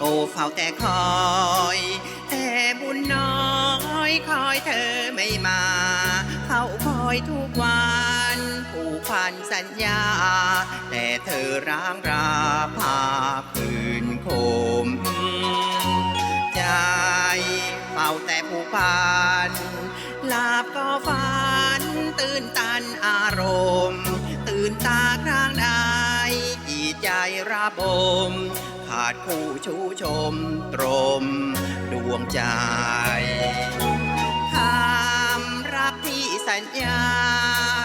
โอ้เฝ้าแต่คอย แต่บุญน้อยคอยเธอไม่มาเฝ้าคอยทุกวันผูกพันสัญญา แต่เธอร้างราภาคืนคม ใจเฝ้าแต่ผูกพันหลับก็ฝัน ตื่นตันอารมณ์ ตื่นตาครั้งใดจิตใจระบม ขาดผู้ชูชมตรมดวงใจคำรับที่สัญญา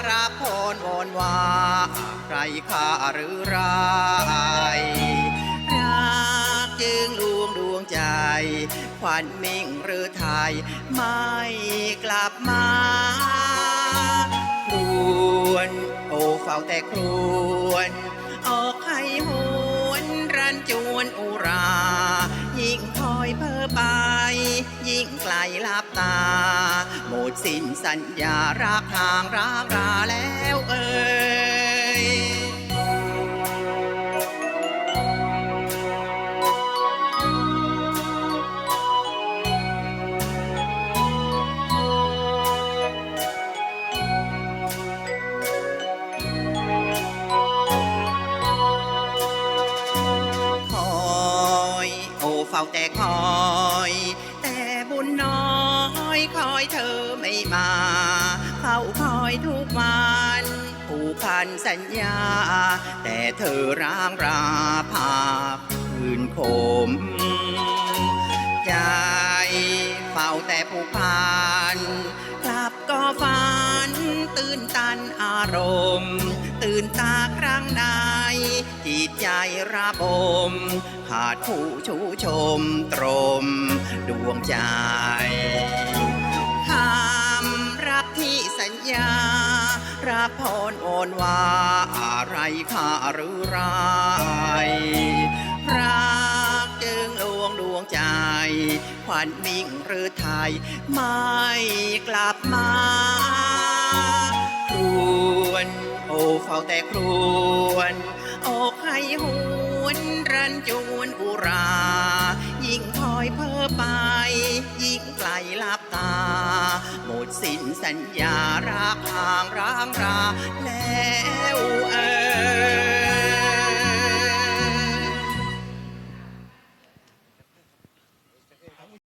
รับพรวอนว่าใครค่าหรือไรายรักจึงลวงดวงใจควันมิ่งหรือไทยไม่กลับมาครวนโอเฝ้าแต่ครวน ไม่หลับตา หมดสิ้นสัญญารักทางรักราแล้วเอ่ยคอยโอ้เฝ้าแต่คอย บุญน้อยคอยเธอไม่มาเฝ้าคอยทุกวันผูกพันสัญญา แต่เธอร้างราภาพคืนคมใจเฝ้าแต่ผูกพันกลับก็ฝัน ตื่นตันอารมณ์ ตื่นตาครั้งใดจิตใจระบม ขาดผู้ชูชมตรม ดวงใจคำรับที่สัญญา รับพรโอนว่าอะไรค่าหรือไรรักจึงลวงดวงใจ ขวัญมิ่งหรือไทย ไม่กลับมาครวนโอเฝ้าแต่ครวนอกให้หวนรันจวนอุรา อยเพ้อไป ยิ่งไกลลับตา หมดสิ้นสัญญารักห่างร้างราแล้ว